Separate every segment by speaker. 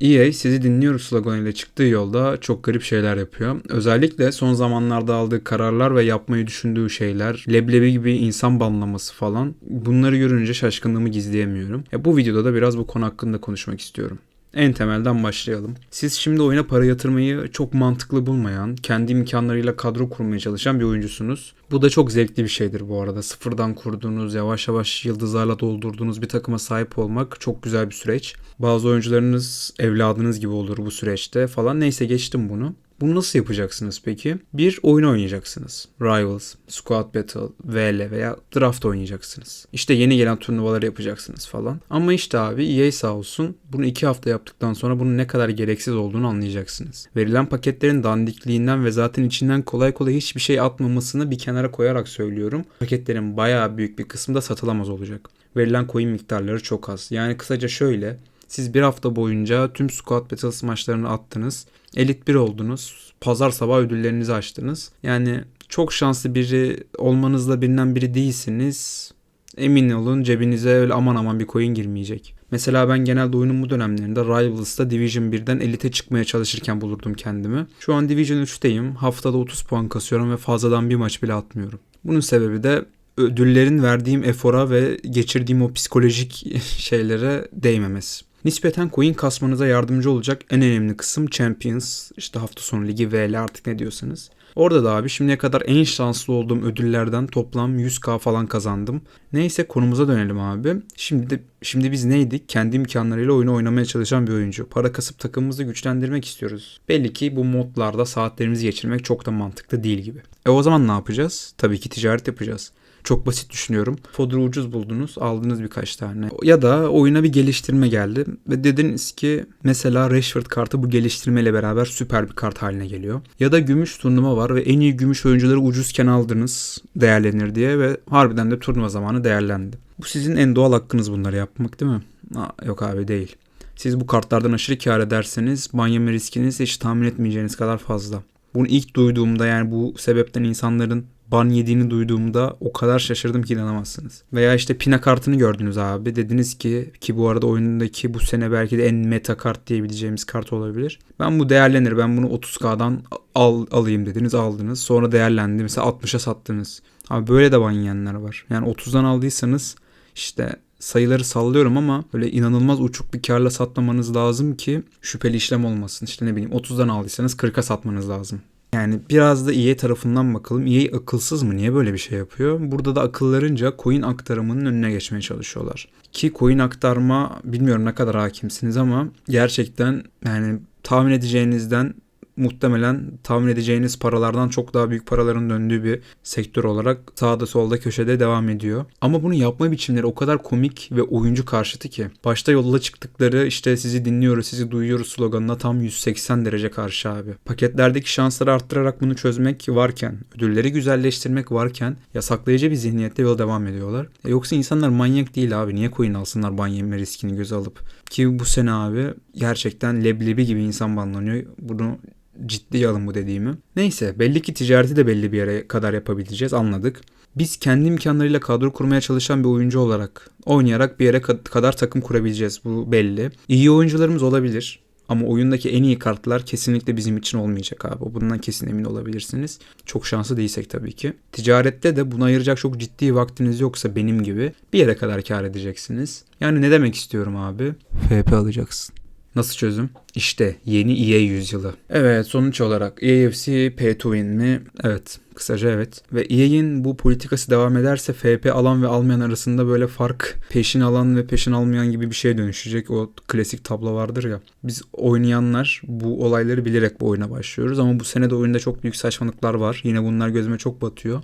Speaker 1: EA sizi dinliyoruz sloganıyla çıktığı yolda çok garip şeyler yapıyor. Özellikle son zamanlarda aldığı kararlar ve yapmayı düşündüğü şeyler, leblebi gibi insan banlaması falan bunları görünce şaşkınlığımı gizleyemiyorum. Ya bu videoda da biraz bu konu hakkında konuşmak istiyorum. En temelden başlayalım. Siz şimdi oyuna para yatırmayı çok mantıklı bulmayan, kendi imkanlarıyla kadro kurmaya çalışan bir oyuncusunuz. Bu da çok zevkli bir şeydir bu arada. Sıfırdan kurduğunuz, yavaş yavaş yıldızlarla doldurduğunuz bir takıma sahip olmak çok güzel bir süreç. Bazı oyuncularınız evladınız gibi olur bu süreçte falan. Neyse geçtim bunu. Bunu nasıl yapacaksınız peki? Bir oyun oynayacaksınız. Rivals, Squad Battle, VL veya Draft oynayacaksınız. İşte yeni gelen turnuvaları yapacaksınız falan. Ama işte abi EA sağ olsun bunu iki hafta yaptıktan sonra bunun ne kadar gereksiz olduğunu anlayacaksınız. Verilen paketlerin dandikliğinden ve zaten içinden kolay kolay hiçbir şey atmamasını bir kenara koyarak söylüyorum. Paketlerin bayağı büyük bir kısmı da satılamaz olacak. Verilen coin miktarları çok az. Yani kısaca şöyle siz bir hafta boyunca tüm Squad Battles maçlarını attınız. Elit 1 oldunuz. Pazar sabah ödüllerinizi açtınız. Yani çok şanslı biri olmanızla bilinen biri değilsiniz. Emin olun cebinize öyle aman aman bir coin girmeyecek. Mesela ben genelde oyunun bu dönemlerinde Rivals'ta Division 1'den Elite çıkmaya çalışırken bulurdum kendimi. Şu an Division 3'teyim. Haftada 30 puan kasıyorum ve fazladan bir maç bile atmıyorum. Bunun sebebi de ödüllerin verdiğim efora ve geçirdiğim o psikolojik şeylere değmemesi. Nispeten coin kasmanıza yardımcı olacak en önemli kısım Champions, işte hafta sonu ligi, VL artık ne diyorsanız. Orada da abi şimdiye kadar en şanslı olduğum ödüllerden toplam 100k falan kazandım. Neyse konumuza dönelim abi. Şimdi şimdi biz neydik? Kendi imkanlarıyla oyunu oynamaya çalışan bir oyuncu. Para kasıp takımımızı güçlendirmek istiyoruz. Belli ki bu modlarda saatlerimizi geçirmek çok da mantıklı değil gibi. E o zaman ne yapacağız? Tabii ki ticaret yapacağız. Çok basit düşünüyorum. Fodder'ı ucuz buldunuz, aldınız birkaç tane. Ya da oyuna bir geliştirme geldi ve dediniz ki mesela Rashford kartı bu geliştirmeyle beraber süper bir kart haline geliyor. Ya da gümüş turnuva var ve en iyi gümüş oyuncuları ucuzken aldınız değerlenir diye ve harbiden de turnuva zamanı değerlendi. Bu sizin en doğal hakkınız bunları yapmak değil mi? Aa, yok abi değil. Siz bu kartlardan aşırı kar ederseniz ban yeme riskiniz hiç tahmin etmeyeceğiniz kadar fazla. Bunu ilk duyduğumda yani bu sebepten insanların ban yediğini duyduğumda o kadar şaşırdım ki inanamazsınız. Veya işte Pina kartını gördünüz abi. Dediniz ki ki bu arada oyundaki bu sene belki de en meta kart diyebileceğimiz kart olabilir. Ben bu değerlenir. Ben bunu 30k'dan al, alayım dediniz aldınız. Sonra değerlendi. Mesela 60'a sattınız. Abi böyle de ban yiyenler var. Yani 30'dan aldıysanız işte sayıları sallıyorum ama böyle inanılmaz uçuk bir karla satmamanız lazım ki şüpheli işlem olmasın. İşte ne bileyim 30'dan aldıysanız 40'a satmanız lazım. Yani biraz da EA tarafından bakalım. EA akılsız mı? Niye böyle bir şey yapıyor? Burada da akıllarınca coin aktarımının önüne geçmeye çalışıyorlar. Ki coin aktarma bilmiyorum ne kadar hakimsiniz ama gerçekten yani tahmin edeceğinizden muhtemelen tahmin edeceğiniz paralardan çok daha büyük paraların döndüğü bir sektör olarak sağda solda köşede devam ediyor. Ama bunu yapma biçimleri o kadar komik ve oyuncu karşıtı ki. Başta yola çıktıkları işte sizi dinliyoruz, sizi duyuyoruz sloganına tam 180 derece karşı abi. Paketlerdeki şansları arttırarak bunu çözmek varken, ödülleri güzelleştirmek varken yasaklayıcı bir zihniyette yola devam ediyorlar. E yoksa insanlar manyak değil abi. Niye coin alsınlar ban yeme riskini göze alıp? Ki bu sene abi gerçekten leblebi gibi insan banlanıyor. Bunu ciddiye alın bu dediğimi. Neyse belli ki ticareti de belli bir yere kadar yapabileceğiz anladık. Biz kendi imkanlarıyla kadro kurmaya çalışan bir oyuncu olarak oynayarak bir yere kadar takım kurabileceğiz bu belli. İyi oyuncularımız olabilir. Ama oyundaki en iyi kartlar kesinlikle bizim için olmayacak abi. Bundan kesin emin olabilirsiniz. Çok şanslı değilsek tabii ki. Ticarette de buna ayıracak çok ciddi vaktiniz yoksa benim gibi bir yere kadar kar edeceksiniz. Yani ne demek istiyorum abi? FP alacaksın. Nasıl çözüm? İşte yeni EA yüzyılı. Evet sonuç olarak EAFC pay to win mi? Evet kısaca evet. Ve EA'in bu politikası devam ederse FP alan ve almayan arasında böyle fark peşin alan ve peşin almayan gibi bir şeye dönüşecek. O klasik tablo vardır ya. Biz oynayanlar bu olayları bilerek bu oyuna başlıyoruz ama bu sene de oyunda çok büyük saçmalıklar var. Yine bunlar gözüme çok batıyor.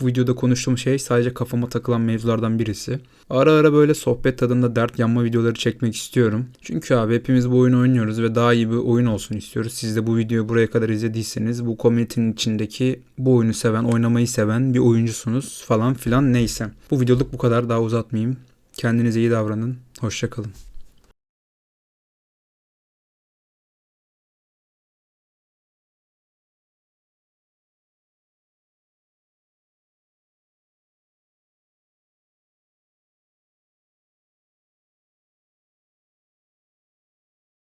Speaker 1: Bu videoda konuştuğum şey sadece kafama takılan mevzulardan birisi. Ara ara böyle sohbet tadında dert yanma videoları çekmek istiyorum. Çünkü abi hepimiz bu oyunu oynuyoruz ve daha iyi bir oyun olsun istiyoruz. Siz de bu videoyu buraya kadar izlediyseniz bu komünitenin içindeki bu oyunu seven, oynamayı seven bir oyuncusunuz falan filan neyse. Bu videoluk bu kadar daha uzatmayayım. Kendinize iyi davranın. Hoşçakalın.